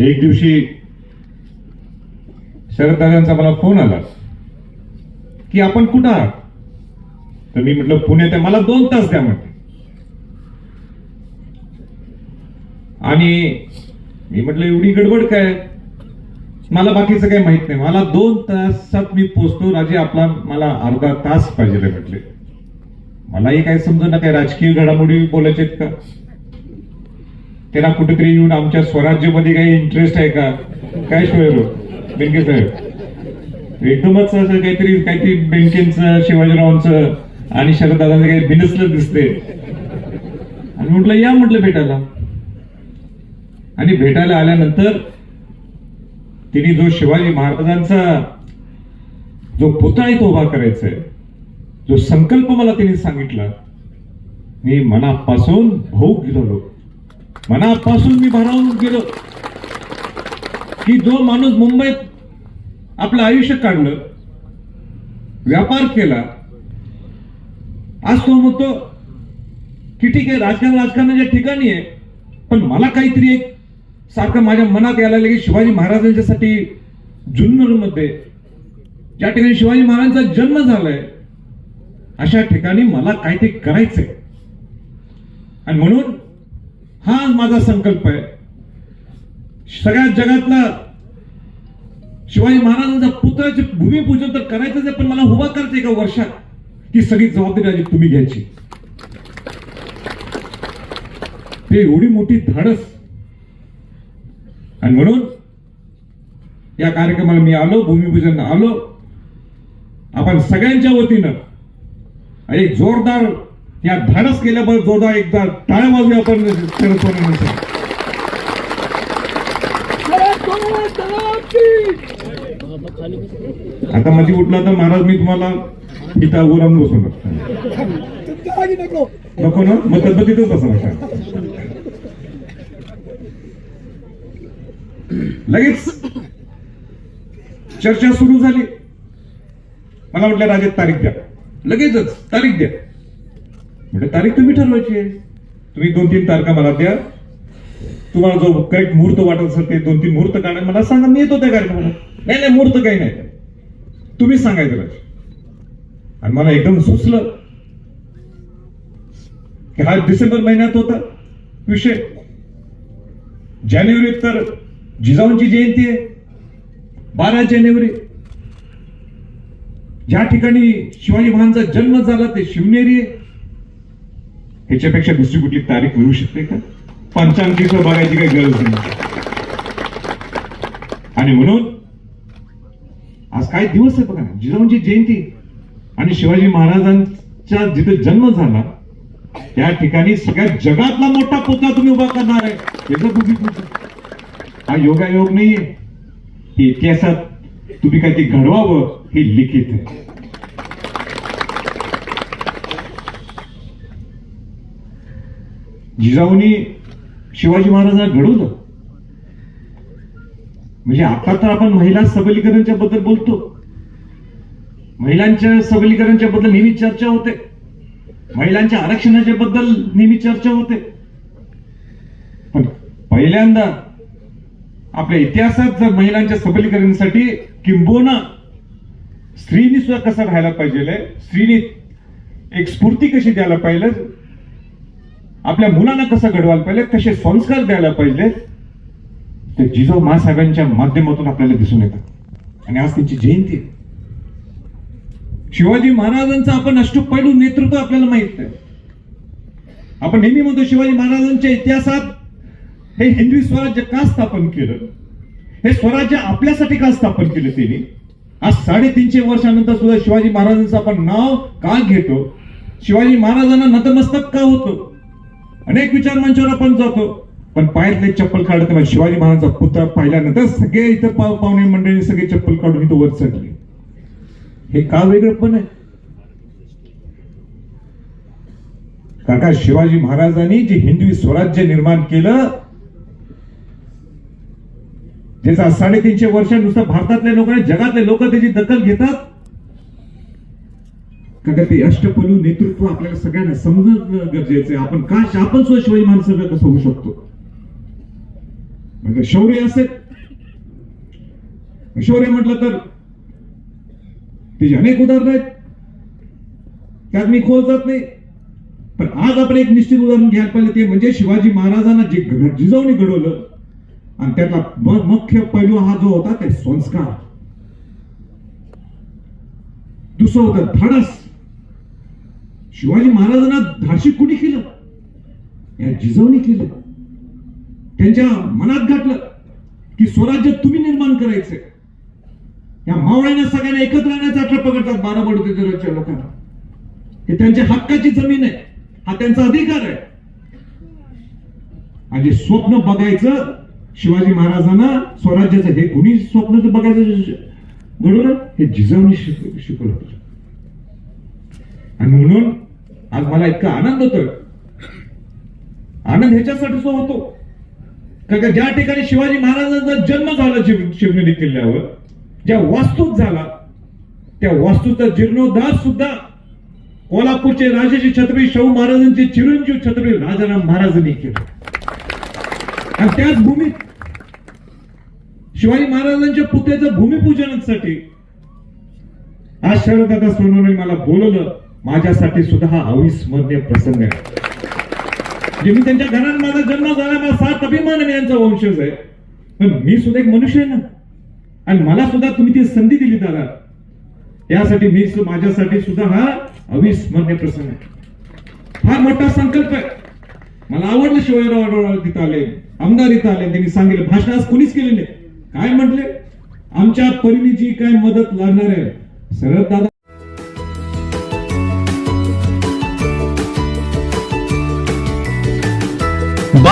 एक दिवशी शरददादांचा मला फोन आला की आपण कुठं आहात? तर मी म्हटलं पुण्यात आहे. मला दोन तास द्या म्हटलं. आणि मी म्हटलं एवढी गडबड काय? मला बाकीचं काही माहीत नाही. मला दोन तासात मी पोचतो. राजे आपला मला अर्धा तास पाहिजे म्हटले. मलाही काय समजून ना काय राजकीय घडामोडी बोलायचे आहेत का? त्यांना कुठेतरी येऊन आमच्या स्वराज्यमध्ये काही इंटरेस्ट आहे का? काय शोयर बेनके साहेब. एकदमच असं काहीतरी काहीतरी बेनकेंचं शिवाजीरावांचं आणि शरददादांचं काही बिनसलं दिसते आणि म्हटलं या म्हटलं भेटायला. आणि भेटायला आल्यानंतर तिने जो शिवाजी महाराजांचा जो पुतळा इथं उभा करायचा आहे जो संकल्प मला तिने सांगितला मी मनापासून भाऊक गेलो मनापासून मी भारावून गेलो की जो माणूस मुंबईत आपलं आयुष्य काढलं व्यापार केला आज तो म्हणतो की ठीक आहे राजकारण राजकारणाच्या ठिकाणी आहे पण मला काहीतरी एक सारखं माझ्या मनात यायला की शिवाजी महाराजांच्यासाठी जुन्नरमध्ये ज्या ठिकाणी शिवाजी महाराजांचा जन्म झालाय अशा ठिकाणी मला काहीतरी करायचंय. आणि म्हणून हा माझा संकल्प आहे. सगळ्या जगातला शिवाजी महाराजांचा पुतळ्याचे भूमिपूजन तर करायचंच आहे पण मला उभा करते एका वर्षात. ती सगळी जबाबदारी आधी तुम्ही घ्यायची. ते एवढी मोठी धाडस. आणि म्हणून या कार्यक्रमाला मी आलो भूमिपूजन आलो. आपण सगळ्यांच्या वतीनं एक जोरदार या धाडस केल्याबद्दल जोरदार एकदा टाळ्या वाजूया आपण शरद आता माझी उठला तर महाराज मी तुम्हाला इथं अगोराम राहून नको ना? मग तब्येतीतच बसा लगेच चर्चा सुरू झाली. मला म्हटलं राजेत तारीख द्या. लगेचच तारीख द्या. म्हणजे तारीख तुम्ही ठरवायची आहे. तुम्ही दोन तीन तारखा मला द्या. तुम्हाला जो करेक्ट मुहूर्त वाटत असेल ते दोन तीन मुहूर्त काढा. मला सांगा मी येतो त्या कार्यक्रमाला. नाही नाही मुहूर्त काही नाही. तुम्ही सांगायचं आणि मला एकदम सुचलं की हा डिसेंबर महिन्यात होता विषय. जानेवारीत तर जिजाऊंची जयंती आहे. बारा जानेवारी. ज्या ठिकाणी शिवाजी महाराजांचा जन्म झाला ते शिवनेरी आहे. ह्याच्यापेक्षा दुसरी कुठली तारीख मिळू शकते का? पंचांकीसह बघायची काही गरज नाही. आणि म्हणून आज काय दिवस आहे बघा जिजाऊंची जयंती. आणि शिवाजी महाराजांचा जिथे जन्म झाला त्या ठिकाणी सगळ्या जगातला मोठा पुतळा तुम्ही उभा करणार आहे. याचं भूमिपूजन हा योगायोग नाहीये. इतिहासात तुम्ही काही ते घडवावं हे लिखित आहे. जिजाऊनी शिवाजी महाराजांना घडवलं म्हणजे आता तर आपण महिला सबलीकरणाच्या बद्दल बोलतो. महिलांच्या सबलीकरणाच्या बद्दल नेहमी चर्चा होते. महिलांच्या आरक्षणाच्या बद्दल नेहमी चर्चा होते. पण पहिल्यांदा आपल्या इतिहासात जर महिलांच्या सबलीकरणासाठी किंबोना स्त्रीनी सुद्धा कसा राहायला पाहिजे स्त्रीने एक स्फूर्ती कशी द्यायला पाहिजे आपल्या मुलांना कसं घडवायला पाहिजे कसे संस्कार द्यायला पाहिजे ते जिजाऊ महासाहेबांच्या माध्यमातून आपल्याला दिसून येतात. आणि आज त्यांची जयंती शिवाजी महाराजांचं आपण अष्टपैलू नेतृत्व आपल्याला माहीत आहे. आपण नेहमी म्हणतो शिवाजी महाराजांच्या इतिहासात हे हिंदवी स्वराज्य का स्थापन केलं? हे स्वराज्य आपल्यासाठी का स्थापन केलं त्यांनी? आज साडेतीनशे वर्षानंतर सुद्धा शिवाजी महाराजांचं आपण नाव का घेतो? शिवाजी महाराजांना नतमस्तक का होतो? अनेक विचार मंचावर आपण जातो. पण पायातले चप्पल काढत नाही शिवाजी महाराजांचा पुतळा पाहिल्यानंतर सगळे इथं पाव पाहुणे मंडळी सगळे चप्पल काढून इथं वर चढले. हे का वेगळं पण आहे? काका शिवाजी महाराजांनी जे हिंदवी स्वराज्य निर्माण केलं त्याचा साडेतीनशे वर्ष नुसतं भारतातल्या लोकांनी जगातले लोक त्याची दखल घेतात. कारण ते अष्टपलू नेतृत्व आपल्याला सगळ्यांना समजणं गरजेचं आहे. आपण का आपण सुद्धा शिवाजी महाराजांसारखं कसं होऊ शकतो? म्हणजे शौर्य असेल. शौर्य म्हटलं तर त्याची अनेक उदाहरणं आहेत. त्यात मी खोल जात नाही. पण आज आपण एक निश्चित उदाहरण घ्यायला पाहिजे ते म्हणजे शिवाजी महाराजांना जे घ- जिजाऊने घडवलं आणि त्यातला मुख्य पैलू हा जो होता ते संस्कार. दुसरं होतं धाडस. शिवाजी महाराजांना धाडशी कुणी केलं? या जिजाऊने केलं. त्यांच्या मनात घातलं की स्वराज्य तुम्ही निर्माण करायचंय. या मावळ्यांना सगळ्यांना एकत्र आणण्याचा ट्रप करतात बारा बडोदेच्या लोकांना. हे त्यांच्या हक्काची जमीन आहे. हा त्यांचा अधिकार आहे. आणि स्वप्न बघायचं शिवाजी महाराजांना स्वराज्याचं हे कुणी स्वप्न तर बघायचं घडवलं हे जिजाऊने शिकवलं. आणि म्हणून आज मला इतका आनंद होतोय. आनंद ह्याच्यासाठी जो होतो. का का ज्या ठिकाणी शिवाजी महाराजांचा जन्म झाला शिव- शिवनेरी किल्ल्यावर ज्या वास्तूत झाला त्या वास्तूचा जीर्णोद्धार सुद्धा कोल्हापूरचे राजेची छत्रपती शाहू महाराजांचे चिरंजीव छत्रपती राजाराम महाराजांनी केलं. आणि त्याच भूमीत शिवाजी महाराजांच्या पुतळ्याचं भूमिपूजनासाठी आज शरददादा सोनवणे मला बोलवलं. माझ्यासाठी सुद्धा हा अविस्मरणीय प्रसंग आहे. जे मी त्यांच्या घरात माझा जन्म झाला मला सात अभिमान आहे, मी यांचा वंशज आहे. पण मी सुद्धा एक मनुष्य आहे ना. आणि मला सुद्धा तुम्ही ती संधी दिली दादा. यासाठी मी माझ्यासाठी सुद्धा हा अविस्मरणीय प्रसंग आहे. फार मोठा संकल्प आहे. मला आवडलं शिवाजीराव तिथं आले. आमदार इथं आले. त्यांनी सांगितलं भाषण आज कोणीच केलेले काय म्हटले? आमच्या परीने जी काय मदत लागणार आहे सरळ दादा